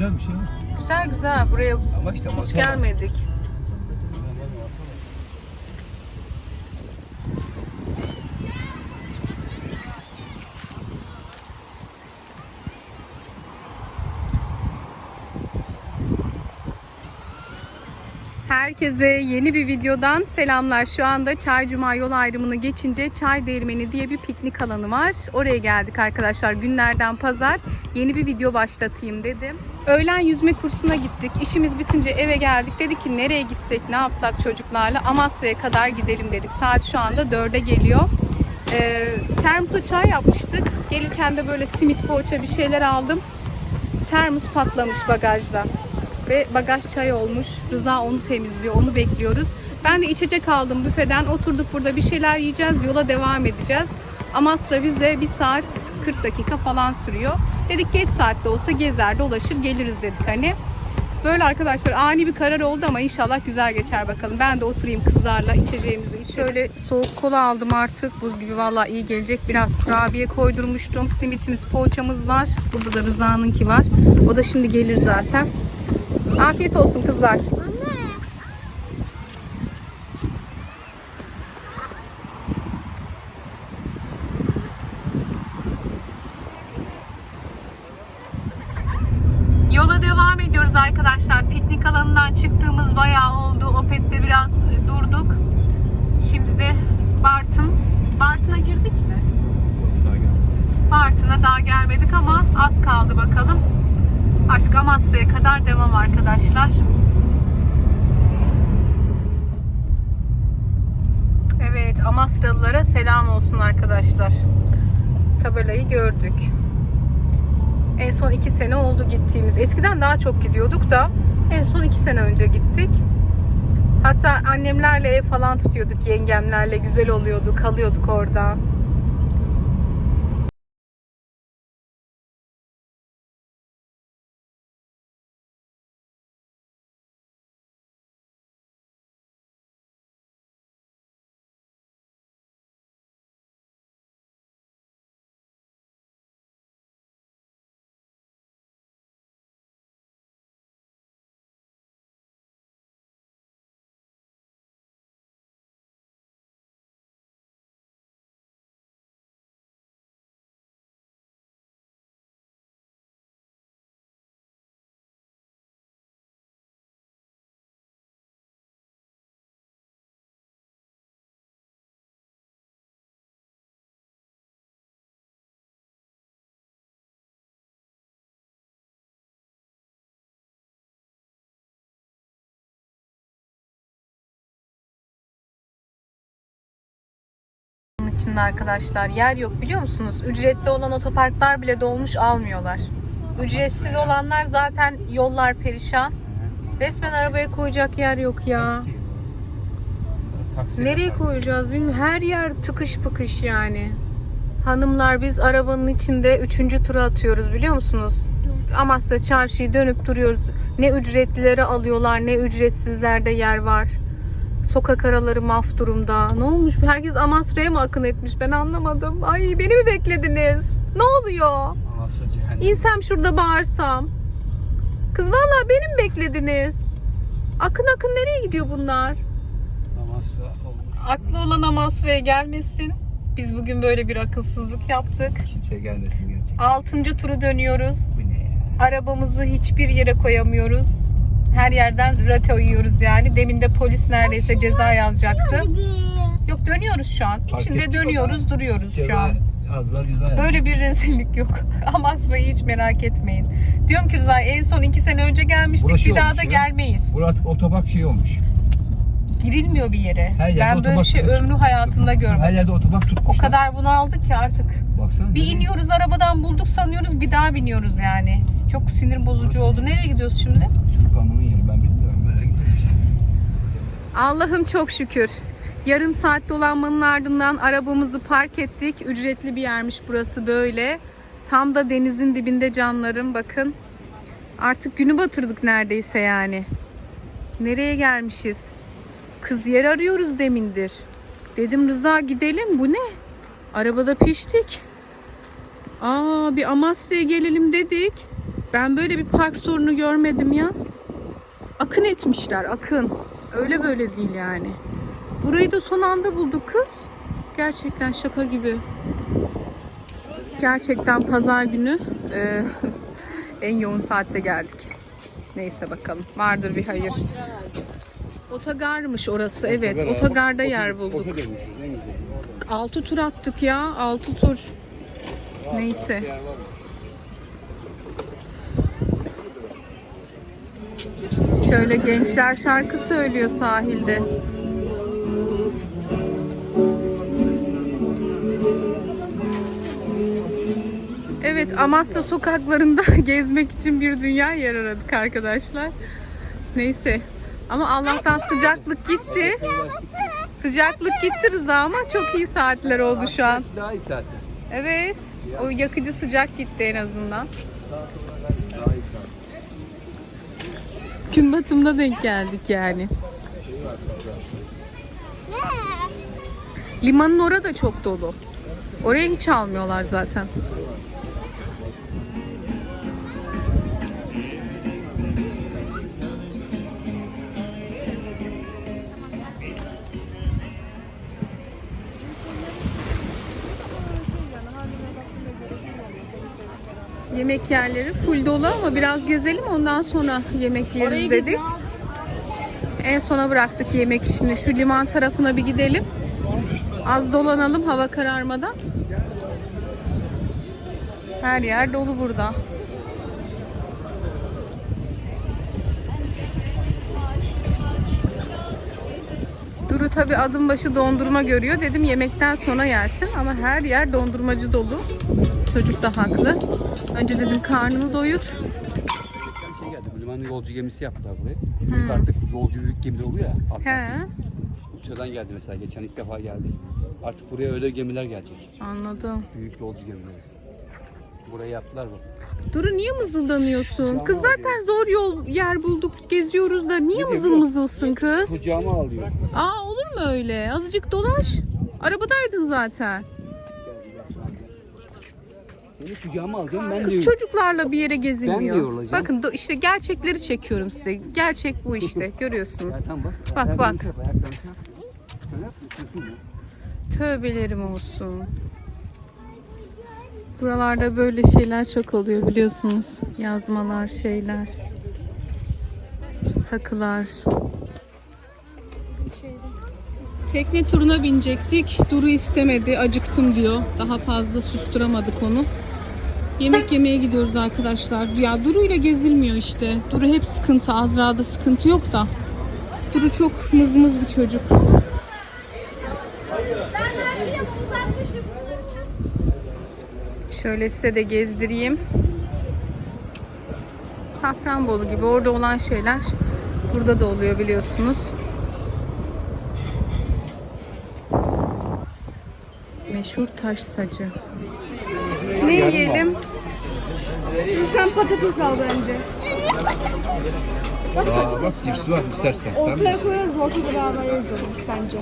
Güzel bir şey mi? Güzel güzel. Buraya Ama işte hiç gelmedik. Herkese yeni bir videodan selamlar. Şu anda Çay Cuma yol ayrımını geçince Çay Değirmeni diye bir piknik alanı var. Oraya geldik arkadaşlar. Günlerden pazar yeni bir video başlatayım dedim. Öğlen yüzme kursuna gittik. İşimiz bitince eve geldik. Dedik ki nereye gitsek, ne yapsak çocuklarla? Amasra'ya kadar gidelim dedik. Saat şu anda 4'e geliyor. Ee, termosa çay yapmıştık. Gelirken de böyle simit poğaça bir şeyler aldım. Termos patlamış bagajda ve bagaj çay olmuş. Rıza onu temizliyor. Onu bekliyoruz. Ben de içecek aldım büfeden. Oturduk burada bir şeyler yiyeceğiz. Yola devam edeceğiz. Amasra bize bir saat 40 dakika falan sürüyor. Dedik geç saatte olsa gezer dolaşır geliriz dedik hani. Böyle arkadaşlar ani bir karar oldu ama inşallah güzel geçer bakalım. Ben de oturayım kızlarla içeceğimizi içelim. Şöyle soğuk kola aldım artık. Buz gibi vallahi iyi gelecek. Biraz kurabiye koydurmuştum. Simitimiz, poğaçamız var. Burada da Rıza'nınki var. O da şimdi gelir zaten. Afiyet olsun kızlar. Yola devam ediyoruz arkadaşlar. Piknik alanından çıktığımız bayağı oldu. Opet'te biraz durduk. Şimdi de Bartın. Bartın'a girdik mi? Bartın'a daha gelmedik ama az kaldı bakalım. Artık Amasra'ya kadar devam arkadaşlar. Evet Amasralılara selam olsun arkadaşlar. Tabelayı gördük. En son iki sene oldu gittiğimiz. Eskiden daha çok gidiyorduk da en son iki sene önce gittik. Hatta annemlerle ev falan tutuyorduk yengemlerle. Güzel oluyordu. Kalıyorduk orada. İçinde arkadaşlar yer yok biliyor musunuz? Ücretli olan otoparklar bile dolmuş almıyorlar. Ücretsiz olanlar zaten yollar perişan. Resmen arabaya koyacak yer yok ya. Taksi. Nereye koyacağız bilmiyorum. Her yer tıkış pıkış yani. Hanımlar biz arabanın içinde üçüncü tura atıyoruz biliyor musunuz? Amasya çarşıyı dönüp duruyoruz. Ne ücretlileri alıyorlar ne ücretsizlerde yer var. Sokak araları maf durumda. Ne olmuş? Herkes Amasra'ya mı akın etmiş? Ben anlamadım. Ay beni mi beklediniz? Ne oluyor? Amasya cehennem. İnsem şurada bağırsam. Kız vallahi beni mi beklediniz? Akın akın nereye gidiyor bunlar? Amasya olmuş. Aklı olan Amasra'ya gelmesin. Biz bugün böyle bir akılsızlık yaptık. Kimseye gelmesin gerçekten. Altıncı turu dönüyoruz. Bu ne ya? Arabamızı hiçbir yere koyamıyoruz. Her yerden rate yiyoruz yani. Demin de polis neredeyse ceza yazacaktı. Yok dönüyoruz şu an. Fark İçinde ettik dönüyoruz, ama. duruyoruz şu an. Az daha ceza yazdı. Böyle bir rezillik yok. Amasra'yı hiç merak etmeyin. Diyorum ki Rıza en son iki sene önce gelmiştik. Burası bir daha olmuş da ya. gelmeyiz. Burası otopark şey olmuş. Girilmiyor bir yere. Her yerde Ben böyle bir otopark şey ömrü hayatımda görmedim. Her yerde otopark O tutmuşlar. kadar bunu aldık ki artık. Baksana. Bir iniyoruz arabadan bulduk sanıyoruz bir daha biniyoruz yani. Çok sinir bozucu oldu. Nereye gidiyoruz şimdi? Şu kanunun yeri ben bilmiyorum. Böyle gidiyoruz. Allah'ım çok şükür. Yarım saat dolanmanın ardından arabamızı park ettik. Ücretli bir yermiş burası böyle. Tam da denizin dibinde canlarım bakın. Artık günü batırdık neredeyse yani. Nereye gelmişiz? Kız yer arıyoruz demindir. Dedim Rıza gidelim bu ne? Arabada piştik. Aa bir Amasra'ya gelelim dedik. Ben böyle bir park sorunu görmedim ya. Akın etmişler, akın. Öyle böyle değil yani. Burayı da son anda bulduk kız. Gerçekten şaka gibi. Gerçekten pazar günü e, en yoğun saatte geldik. Neyse bakalım. Vardır bir hayır. Otogarmış orası. Evet, otogarda yer bulduk. Altı tur attık ya. Altı tur. Neyse. Şöyle gençler şarkı söylüyor sahilde. Evet Amasya sokaklarında gezmek için bir dünya yer aradık arkadaşlar. Neyse. Ama Allah'tan sıcaklık gitti. Sıcaklık gitti Rıza ama çok iyi saatler oldu şu an. Daha iyi saat. Evet. O yakıcı sıcak gitti en azından. Gün batımına denk geldik yani. Limanın orada da çok dolu. Oraya hiç almıyorlar zaten. Yemek yerleri full dolu ama biraz gezelim ondan sonra yemek yeriz dedik. En sona bıraktık yemek işini. Şu liman tarafına bir gidelim. Az dolanalım hava kararmadan. Her yer dolu burada. Duru tabi adım başı dondurma görüyor. Dedim yemekten sonra yersin ama her yer dondurmacı dolu. Çocuk da haklı. Önce dedim karnını doyur. Bir şey geldi. Bu limanın yolcu gemisi yaptılar buraya. Büyük Artık yolcu büyük gemiler oluyor ya. Atlantik. He, Uçadan geldi mesela. Geçen ilk defa geldi. Artık buraya öyle gemiler gelecek. anladım. Büyük yolcu gemileri. Burayı yaptılar bu. Duru niye mızıldanıyorsun? Kız zaten zor yol yer bulduk geziyoruz da niye mızıl mızılsın kız? Kucağıma alıyor. Aa olur mu öyle? Azıcık dolaş. Arabadaydın zaten. Beni kucağıma alacağım ben Kız de çocuklarla bir yere Ben de gezilmiyor. yorulacağım. Bakın do- işte gerçekleri çekiyorum size. Gerçek bu işte. Görüyorsunuz. Ya tamam bak. Bak, Ayaklarını bak. çarp, ayaklarını çarp. Şöyle yap, ısırsın ya. Tövbelerim olsun. Buralarda böyle şeyler çok oluyor biliyorsunuz. Yazmalar, şeyler. Takılar. Tekne turuna binecektik. Duru istemedi. Acıktım diyor. Daha fazla susturamadık onu. Yemek yemeye gidiyoruz arkadaşlar. Ya Duru ile gezilmiyor işte. Duru hep sıkıntı. Azra'da sıkıntı yok da. Duru çok mızmız bir çocuk. Şöyle size de gezdireyim. Safranbolu gibi orada olan şeyler burada da oluyor biliyorsunuz. Meşhur taş sacı. Ne yiyelim? Sen patates al bence. Aa, bak cips var istersen. Sen Ortaya mi? koyarız, ortada beraber yeriz onu bence.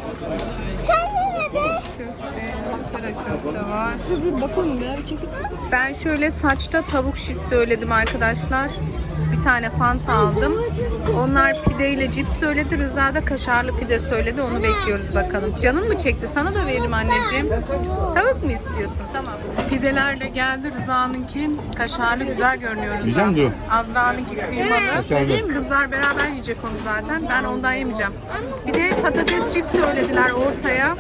Köfte, ızgara köfte var. Dur dur bakalım ya bir çekil. Ben şöyle saçta tavuk şiş söyledim arkadaşlar. Bir tane fanta aldım. Onlar pideyle cips söyledi. Rıza da kaşarlı pide söyledi. Onu bekliyoruz bakalım. Canın mı çekti? Sana da veririm anneciğim. Tavuk mu istiyorsun? Tamam. Pideler de geldi. Rıza'nınki kaşarlı güzel görünüyor Rıza. Mi Duru? Azra'nınki kıymalı. Kızlar beraber yiyecek onu zaten. Ben ondan yemeyeceğim. Bir de patates cips söylediler ortaya.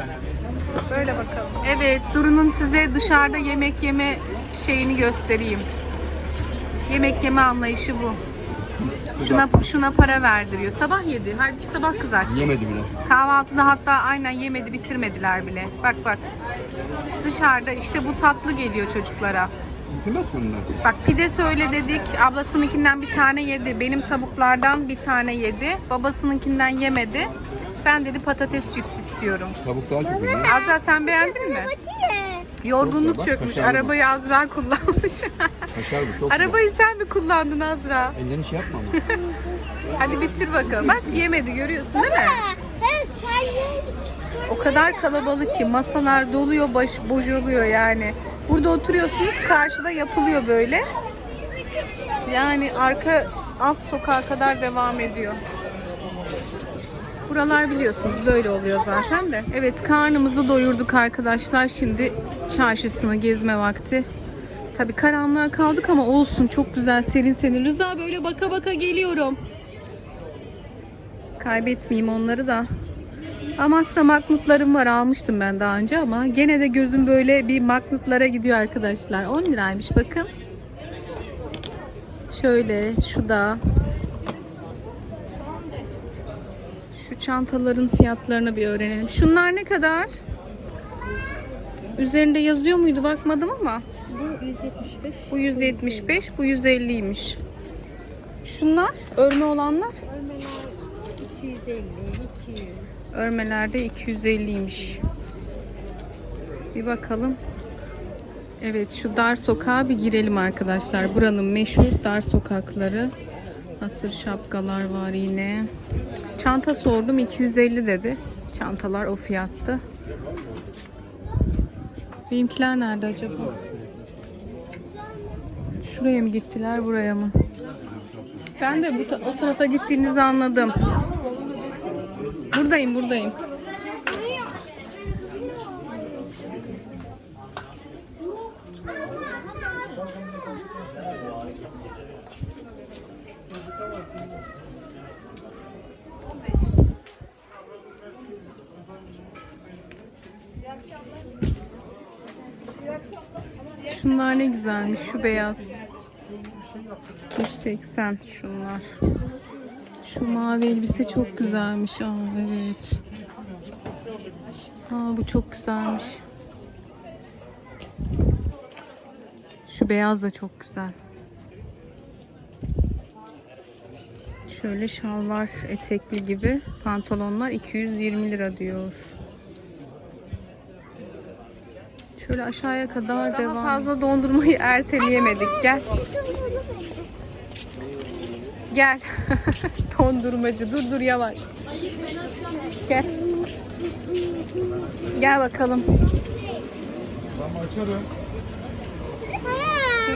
Böyle bakalım. Evet, Duru'nun size dışarıda yemek yeme şeyini göstereyim. Yemek yeme anlayışı bu. Şuna şuna para verdiriyor. Sabah yedi. Halbuki sabah kızarttı. Yemedi bile. Kahvaltıda hatta aynen yemedi, bitirmediler bile. Bak bak. Dışarıda işte bu tatlı geliyor çocuklara. Bitirmez mi bunlar? Bak pide söyle dedik. Ablasınınkinden bir tane yedi. Benim tavuklardan bir tane yedi. Babasınınkinden yemedi. Ben dedi patates cips istiyorum. Tavuk daha çok iyi. Azra sen beğendin mi? Yorgunluk Bak, çökmüş. kaşarlı bu. Arabayı Azra kullanmış. Kaşar bu çok güzel. Arabayı sen mi kullandın Azra? Ellerini şey yapma ama. Hadi bitir bakalım. Bak yemedi görüyorsun değil mi? O kadar kalabalık ki masalar doluyor, baş, bocalıyor yani. Burada oturuyorsunuz, karşıda yapılıyor böyle. Yani arka alt sokağa kadar devam ediyor. Buralar biliyorsunuz böyle oluyor zaten de. Evet karnımızı doyurduk arkadaşlar. Şimdi çarşısını gezme vakti. Tabii karanlığa kaldık ama olsun çok güzel serin serin. Rıza böyle baka baka geliyorum. Kaybetmeyeyim onları da. Amasra magnetlarım var almıştım ben daha önce ama gene de gözüm böyle bir magnetlara gidiyor arkadaşlar. 10 liraymış bakın. Şöyle şu da. Şu çantaların fiyatlarını bir öğrenelim. Şunlar ne kadar? Üzerinde yazıyor muydu bakmadım ama. Bu 175. Bu 175, bu 150'ymiş. Şunlar örme olanlar 250, 200. örmelerde 250'ymiş. Bir bakalım. Evet şu dar sokağa bir girelim arkadaşlar. Buranın meşhur dar sokakları. Hasır şapkalar var yine. Çanta sordum 250 dedi. Çantalar o fiyattı. Benimkiler nerede acaba? Şuraya mı gittiler buraya mı? Ben de bu ta- o tarafa gittiğinizi anladım. Buradayım buradayım. Şunlar ne güzelmiş. Şu beyaz. 180 şunlar. Şu mavi elbise çok güzelmiş. Aa evet. Aa bu çok güzelmiş. Şu beyaz da çok güzel. Şöyle şalvar etekli gibi pantolonlar 220 lira diyor. Şöyle aşağıya kadar devam. fazla dondurmayı erteleyemedik. Gel. Gel. Dondurmacı. Dur dur yavaş. Gel. Gel bakalım.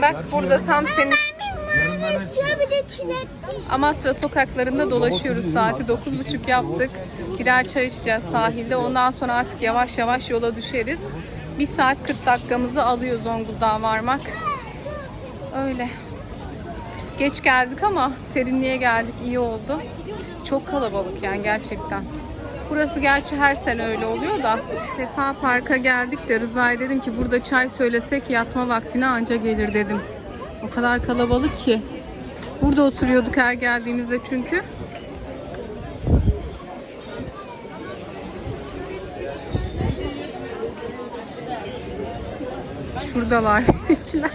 Bak burada tam senin. Amasra sokaklarında dolaşıyoruz. Saati 9.30 yaptık. Birer çay içeceğiz sahilde. Ondan sonra artık yavaş yavaş yola düşeriz. 1 saat 40 dakikamızı alıyor Zonguldak'a varmak. Öyle. Geç geldik ama serinliğe geldik. iyi oldu. Çok kalabalık yani gerçekten. Burası gerçi her sene öyle oluyor da. Sefa Park'a geldik de Rıza'ya dedim ki burada çay söylesek yatma vaktine anca gelir dedim. O kadar kalabalık ki. Burada oturuyorduk her geldiğimizde çünkü. Şuradalar.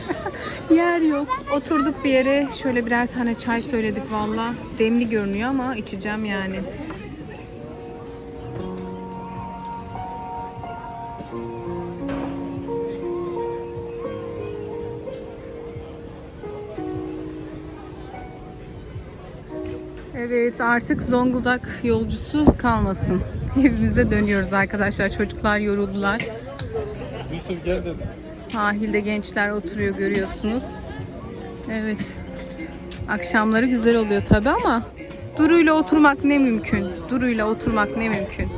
Yer yok. Oturduk bir yere. Şöyle birer tane çay söyledik valla. Demli görünüyor ama içeceğim yani. Evet artık Zonguldak yolcusu kalmasın. Evimize dönüyoruz arkadaşlar. Çocuklar yoruldular. Yusuf gel dedim. Sahilde gençler oturuyor görüyorsunuz. Evet. Akşamları güzel oluyor tabi ama Duru'yla oturmak ne mümkün. Duru'yla oturmak ne mümkün.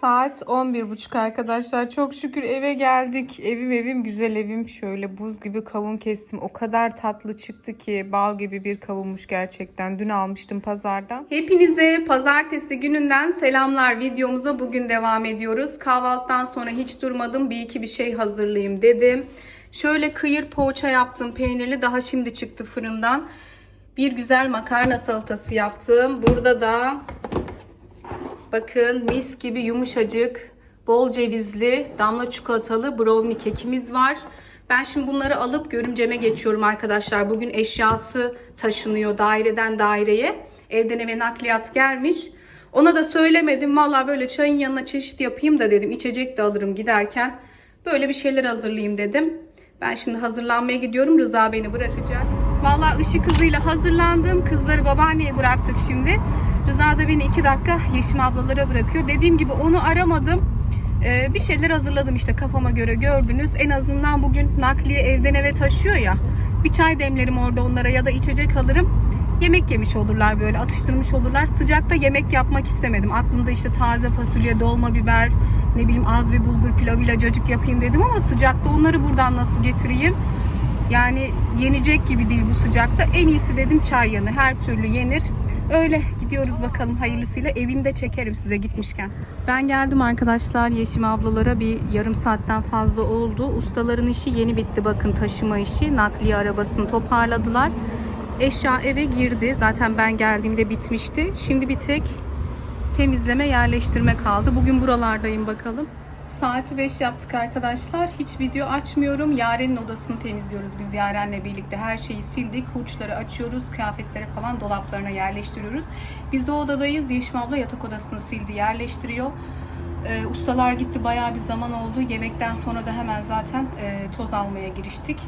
Saat 11.30 arkadaşlar. Çok şükür eve geldik. Evim evim güzel evim. Şöyle buz gibi kavun kestim. O kadar tatlı çıktı ki bal gibi bir kavunmuş gerçekten. Dün almıştım pazardan. Hepinize pazartesi gününden selamlar. Videomuza bugün devam ediyoruz. Kahvaltıdan sonra hiç durmadım. Bir iki bir şey hazırlayayım dedim. Şöyle kıyır poğaça yaptım peynirli. Daha şimdi çıktı fırından. Bir güzel makarna salatası yaptım. Burada da Bakın mis gibi yumuşacık, bol cevizli, damla çikolatalı brownie kekimiz var. Ben şimdi bunları alıp görümceme geçiyorum arkadaşlar. Bugün eşyası taşınıyor daireden daireye. Evden eve nakliyat gelmiş. Ona da söylemedim. Valla böyle çayın yanına çeşit yapayım da dedim. İçecek de alırım giderken. Böyle bir şeyler hazırlayayım dedim. Ben şimdi hazırlanmaya gidiyorum. Rıza beni bırakacak. Valla ışık hızıyla hazırlandım. Kızları babaanneye bıraktık şimdi. Rıza da beni iki dakika Yeşim ablalara bırakıyor. Dediğim gibi onu aramadım. Ee, bir şeyler hazırladım işte kafama göre gördünüz. En azından bugün nakliye evden eve taşıyor ya. Bir çay demlerim orada onlara ya da içecek alırım. Yemek yemiş olurlar böyle atıştırmış olurlar. Sıcakta yemek yapmak istemedim. Aklımda işte taze fasulye, dolma biber, ne bileyim az bir bulgur pilavıyla cacık yapayım dedim ama sıcakta onları buradan nasıl getireyim? Yani yenecek gibi değil bu sıcakta. En iyisi dedim çay yanı. Her türlü yenir. Öyle gidiyoruz bakalım hayırlısıyla. Evinde çekerim size gitmişken. Ben geldim arkadaşlar Yeşim ablalara bir yarım saatten fazla oldu. Ustaların işi yeni bitti bakın taşıma işi. Nakliye arabasını toparladılar. Eşya eve girdi. Zaten ben geldiğimde bitmişti. Şimdi bir tek temizleme yerleştirme kaldı. Bugün buralardayım bakalım. Saati 5 yaptık arkadaşlar. Hiç video açmıyorum. Yaren'in odasını temizliyoruz biz Yaren'le birlikte. Her şeyi sildik. Hurçları açıyoruz. Kıyafetleri falan dolaplarına yerleştiriyoruz. Biz de odadayız. Yeşim abla yatak odasını sildi, yerleştiriyor. Ee, ustalar gitti. Bayağı bir zaman oldu. Yemekten sonra da hemen zaten e, toz almaya giriştik.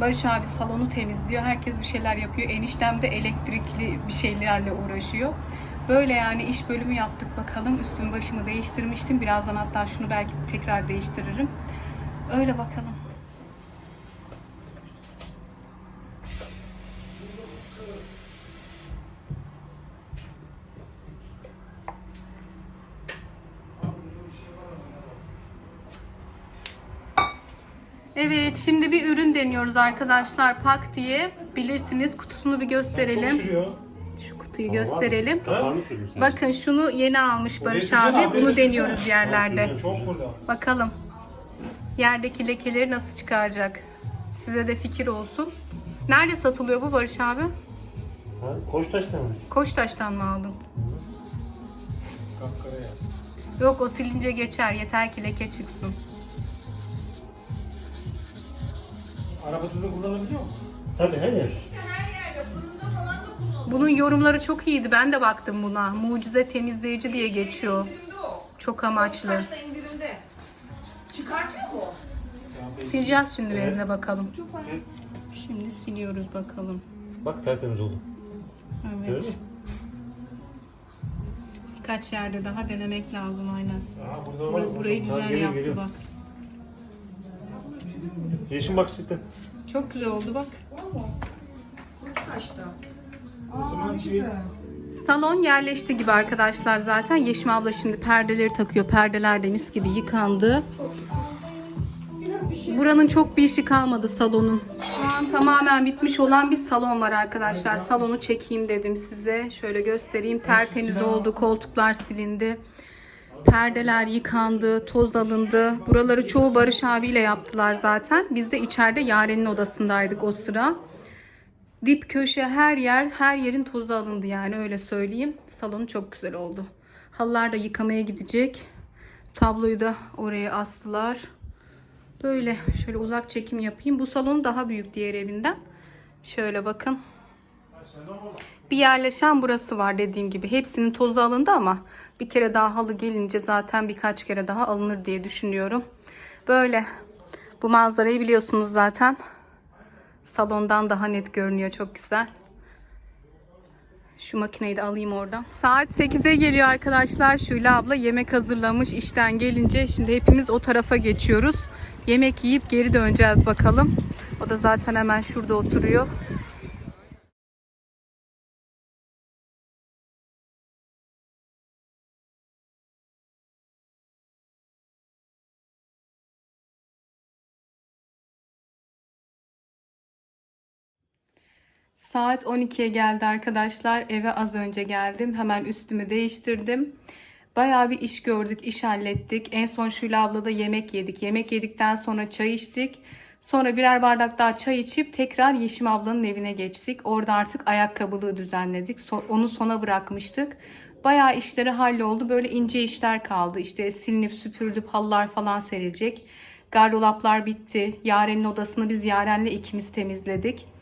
Barış abi salonu temizliyor. Herkes bir şeyler yapıyor. Eniştem de elektrikli bir şeylerle uğraşıyor. Böyle yani iş bölümü yaptık bakalım. Üstüm başımı değiştirmiştim. Birazdan hatta şunu belki tekrar değiştiririm. Öyle bakalım. Evet şimdi bir ürün deniyoruz arkadaşlar. Pak diye. Bilirsiniz kutusunu bir gösterelim. Kutuyu gösterelim. Sürüyor sen. Bakın şunu yeni almış Barış abi. abi, Bunu deniyoruz yerlerde. Bakalım. Yerdeki lekeleri nasıl çıkaracak? Size de fikir olsun. Nerede satılıyor bu Barış abi? Ha, Koçtaş'ta mı? Koçtaş'tan mı aldın? Yok o silince geçer. Yeter ki leke çıksın. Araba tuzu kullanabiliyor mu? Tabii her yer. Bunun yorumları çok iyiydi. Ben de baktım buna. Mucize temizleyici diye geçiyor. Çok amaçlı. Sileceğiz şimdi bezle bakalım. Şimdi siliyoruz bakalım. Bak tertemiz oldu. Evet. Mü? Birkaç yerde daha denemek lazım aynen. Aha burada var. Bur- Burayı güzel geliyor, yaptı geliyor. bak. Yeşim bak çıktı. Çok güzel oldu bak. O zaman şey, Salon yerleşti gibi arkadaşlar zaten. Yeşim abla şimdi perdeleri takıyor. Perdeler de mis gibi yıkandı. Buranın çok bir işi kalmadı salonun. Şu an tamamen bitmiş olan bir salon var arkadaşlar. Salonu çekeyim dedim size. Şöyle göstereyim. Tertemiz oldu. Koltuklar silindi. Perdeler yıkandı, toz alındı. Buraları çoğu Barış abiyle yaptılar zaten. Biz de içeride Yaren'in odasındaydık o sıra. Dip köşe her yer, her yerin tozu alındı yani öyle söyleyeyim. Salonu çok güzel oldu. Halılar da yıkamaya gidecek. Tabloyu da oraya astılar. Böyle şöyle uzak çekim yapayım. Bu salon daha büyük diğer evinden. Şöyle bakın. Bir yerleşen burası var dediğim gibi. Hepsinin tozu alındı ama bir kere daha halı gelince zaten birkaç kere daha alınır diye düşünüyorum. Böyle. Bu manzarayı biliyorsunuz zaten. Salondan daha net görünüyor. Çok güzel. Şu makineyi de alayım oradan. Saat 8'e geliyor arkadaşlar. Şule abla yemek hazırlamış işten gelince. Şimdi hepimiz o tarafa geçiyoruz. Yemek yiyip geri döneceğiz bakalım. O da zaten hemen şurada oturuyor. Saat 12'ye geldi arkadaşlar. Eve az önce geldim. Hemen üstümü değiştirdim. Bayağı bir iş gördük, iş hallettik. En son Şule abla da yemek yedik. Yemek yedikten sonra çay içtik. Sonra birer bardak daha çay içip tekrar Yeşim ablanın evine geçtik. Orada artık ayakkabılığı düzenledik. Onu sona bırakmıştık. Bayağı işleri halloldu. Böyle ince işler kaldı. İşte silinip süpürülüp halılar falan serilecek. Gardolaplar bitti. Yaren'in odasını biz Yaren'le ikimiz temizledik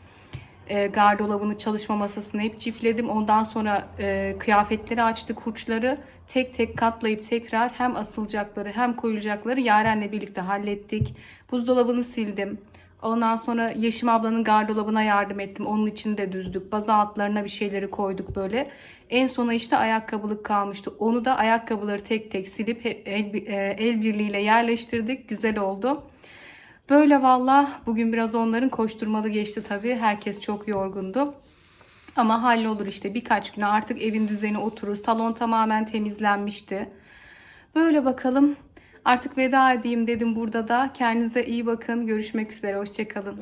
e, gardolabını, çalışma masasını hep çiftledim. Ondan sonra e, kıyafetleri açtık, hurçları tek tek katlayıp tekrar hem asılacakları hem koyulacakları Yaren'le birlikte hallettik. Buzdolabını sildim. Ondan sonra Yeşim ablanın gardırobuna yardım ettim. Onun için de düzdük. Bazı altlarına bir şeyleri koyduk böyle. En sona işte ayakkabılık kalmıştı. Onu da ayakkabıları tek tek silip el, e, el birliğiyle yerleştirdik. Güzel oldu. Böyle valla bugün biraz onların koşturmalı geçti tabii. Herkes çok yorgundu. Ama hallolur işte birkaç güne artık evin düzeni oturur. Salon tamamen temizlenmişti. Böyle bakalım. Artık veda edeyim dedim burada da. Kendinize iyi bakın. Görüşmek üzere. Hoşçakalın.